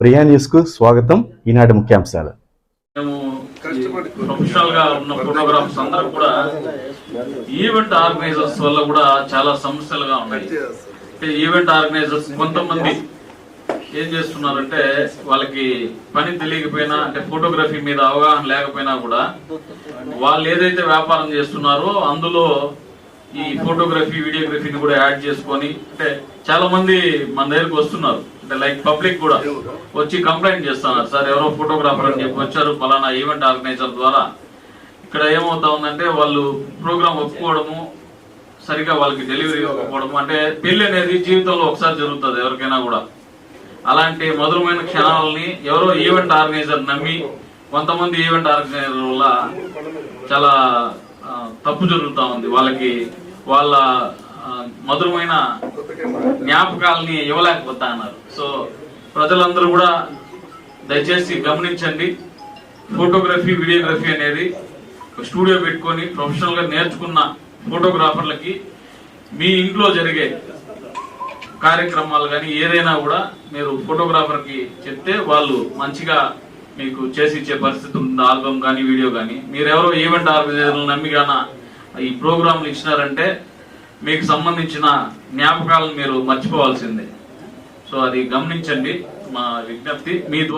ప్రియా న్యూస్కు స్వాగతం. ఈనాటి ముఖ్యాంశాలు. మేము ప్రొఫెషనల్గా ఉన్న ఫోటోగ్రాఫర్స్ అందరూ కూడా ఈవెంట్ ఆర్గనైజర్స్ వల్ల కూడా చాలా సమస్యలుగా ఉన్నాయి. అంటే ఈవెంట్ ఆర్గనైజర్స్ కొంతమంది ఏం చేస్తున్నారంటే వాళ్ళకి పని తెలియకపోయినా అంటే ఫోటోగ్రఫీ మీద అవగాహన లేకపోయినా కూడా వాళ్ళు ఏదైతే వ్యాపారం చేస్తున్నారో అందులో ఈ ఫోటోగ్రఫీ వీడియోగ్రఫీని కూడా యాడ్ చేసుకొని అంటే చాలా మంది మన దగ్గరికి వస్తున్నారు. అంటే లైక్ పబ్లిక్ కూడా వచ్చి కంప్లైంట్ చేస్తున్నారు. సార్ ఎవరో ఫోటోగ్రాఫర్ అని చెప్పి వచ్చారు. ఫలానా ఈవెంట్ ఆర్గనైజర్ ద్వారా. ఇక్కడ ఏమవుతా ఉందంటే వాళ్ళు ప్రోగ్రామ్ ఒప్పుకోవడము సరిగా వాళ్ళకి డెలివరీ ఇవ్వకపోవడము అంటే పెళ్ళి అనేది జీవితంలో ఒకసారి జరుగుతుంది ఎవరికైనా కూడా. అలాంటి మధురమైన క్షణాలని ఎవరో ఈవెంట్ ఆర్గనైజర్ నమ్మి కొంతమంది ఈవెంట్ ఆర్గనైజర్ వల్ల చాలా తప్పు జరుగుతూ ఉంది. వాళ్ళకి వాళ్ళ మధురమైన జ్ఞాపకాలని ఇవ్వలేకపోతా అన్నారు సో ప్రజలందరూ కూడా దయచేసి గమనించండి. ఫోటోగ్రఫీ వీడియోగ్రఫీ అనేది స్టూడియో పెట్టుకొని ప్రొఫెషనల్గా నేర్చుకున్న ఫోటోగ్రాఫర్లకి మీ ఇంట్లో జరిగే కార్యక్రమాలు కానీ ఏదైనా కూడా మీరు ఫోటోగ్రాఫర్కి చెప్తే వాళ్ళు మంచిగా మీకు చేసి ఇచ్చే పరిస్థితి ఉంది ఆల్బమ్ కానీ వీడియో కానీ. మీరెవరో ఈవెంట్ ఆర్గనైజర్లు నమ్మిగాన ఈ ప్రోగ్రాంలు ఇచ్చినారంటే మీకు సంబంధించిన జ్ఞాపకాలను మీరు మర్చిపోవాల్సిందే. సో అది గమనించండి. మా విజ్ఞప్తి మీ ద్వారా